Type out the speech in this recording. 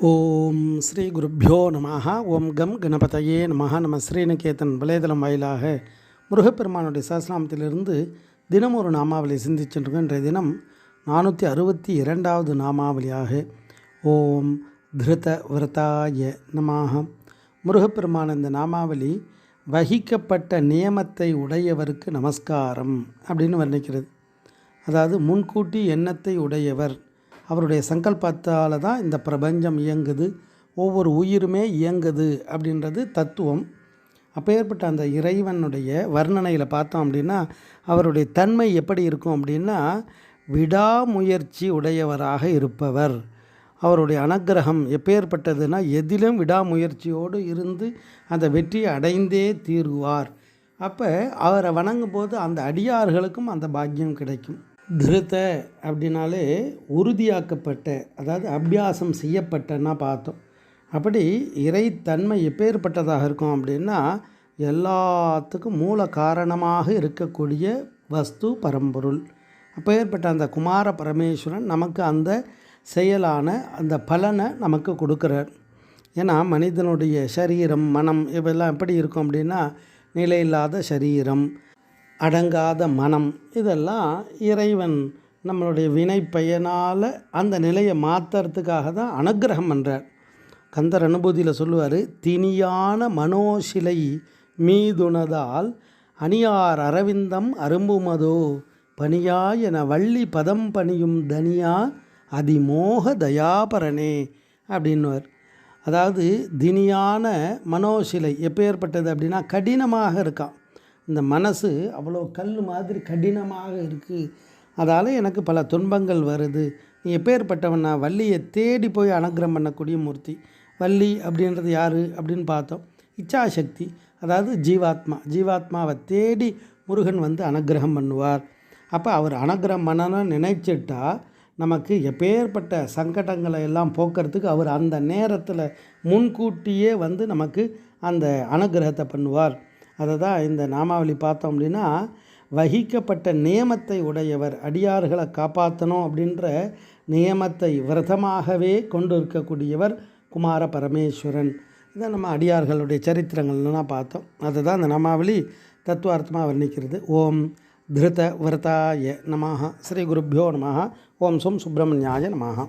ஓம் ஸ்ரீ குருப்பியோ நமாக ஓம் கம் கணபதையே நமஹா. நம ஸ்ரீநிகேதன் வலைதளம் வாயிலாக முருகப்பெருமானுடைய சஹஸ்ரநாமத்திலிருந்து தினம் ஒரு நாமாவளி சிந்திச்சென்று இன்றைய தினம் நானூற்றி அறுபத்தி இரண்டாவது நாமாவளியாக ஓம் திருத விரதாய நமாக முருகப்பெருமான இந்த நாமாவளி வகிக்கப்பட்ட நியமத்தை உடையவருக்கு நமஸ்காரம் அப்படின்னு வர்ணிக்கிறது. அதாவது முன்கூட்டி எண்ணத்தை உடையவர். அவருடைய சங்கல்பத்தால் தான் இந்த பிரபஞ்சம் இயங்குது. ஒவ்வொரு உயிருமே இயங்குது அப்படின்றது தத்துவம். அப்பேற்பட்ட அந்த இறைவனுடைய வர்ணனையில் பார்த்தோம் அப்படின்னா அவருடைய தன்மை எப்படி இருக்கும் அப்படின்னா விடாமுயற்சி உடையவராக இருப்பவர். அவருடைய அனுக்கிரகம் எப்பேற்பட்டதுன்னா எதிலும் விடாமுயற்சியோடு இருந்து அந்த வெற்றியை அடைந்தே தீருவார். அப்போ அவரை வணங்கும் போது அந்த அடியார்களுக்கும் அந்த பாக்கியம் கிடைக்கும். திருத அப்படின்னாலே உறுதியாக்கப்பட்ட அதாவது அபியாசம் செய்யப்பட்டன்னா பார்த்தோம். அப்படி இறைத்தன்மை எப்பேற்பட்டதாக இருக்கும் அப்படின்னா எல்லாத்துக்கும் மூல காரணமாக இருக்கக்கூடிய வஸ்து பரம்பொருள். அப்பேற்பட்ட அந்த குமார பரமேஸ்வரன் நமக்கு அந்த செயலான அந்த பலனை நமக்கு கொடுக்குறார். ஏன்னா மனிதனுடைய சரீரம் மனம் இவெல்லாம் எப்படி இருக்கும் அப்படின்னா நிலையில்லாத சரீரம் அடங்காத மனம் இதெல்லாம் இறைவன் நம்மளுடைய வினை பயனால் அந்த நிலையை மாற்றுறதுக்காக தான் அனுகிரகம் பண்ணுறார் கந்தர் அனுபூதியில் சொல்லுவார் திணியான மனோசிலை மீதுனதால் அணியார் அரவிந்தம் அரும்புமதோ பணியா என வள்ளி பதம் பணியும் தனியா அதிமோக தயாபரனே அப்படின்னுவார். அதாவது தினியான மனோசிலை எப்பேற்பட்டது அப்படின்னா கடினமாக இருக்கான் இந்த மனசு அவ்வளோ கல் மாதிரி கடினமாக இருக்குது அதால் எனக்கு பல துன்பங்கள் வருது. நீ எப்பேற்பட்டவன்? நான் வள்ளியை தேடி போய் அனுகிரம் பண்ணக்கூடிய மூர்த்தி. வள்ளி அப்படின்றது யார் அப்படின்னு பார்த்தோம். இச்சாசக்தி அதாவது ஜீவாத்மா. ஜீவாத்மாவை தேடி முருகன் வந்து அனுகிரகம் பண்ணுவார். அப்போ அவர் அனுகிரகம் நினைச்சிட்டா நமக்கு எப்பேற்பட்ட சங்கடங்களை எல்லாம் போக்குறதுக்கு அவர் அந்த நேரத்தில் முன்கூட்டியே வந்து நமக்கு அந்த அனுகிரகத்தை பண்ணுவார். அதை தான் இந்த நாமாவளி பார்த்தோம் அப்படின்னா வகிக்கப்பட்ட நியமத்தை உடையவர் அடியார்களை காப்பாற்றணும் அப்படின்ற நியமத்தை விரதமாகவே கொண்டு இருக்கக்கூடியவர் குமார பரமேஸ்வரன். இதை நம்ம அடியார்களுடைய சரித்திரங்கள்லாம் பார்த்தோம். அதை தான் இந்த நாமாவளி தத்துவார்த்தமாக வர்ணிக்கிறது. ஓம் திருத விரதாய நமஹ ஸ்ரீ குருப்பியோ நமஹ ஓம் சும் சுப்பிரமணியாய நமஹா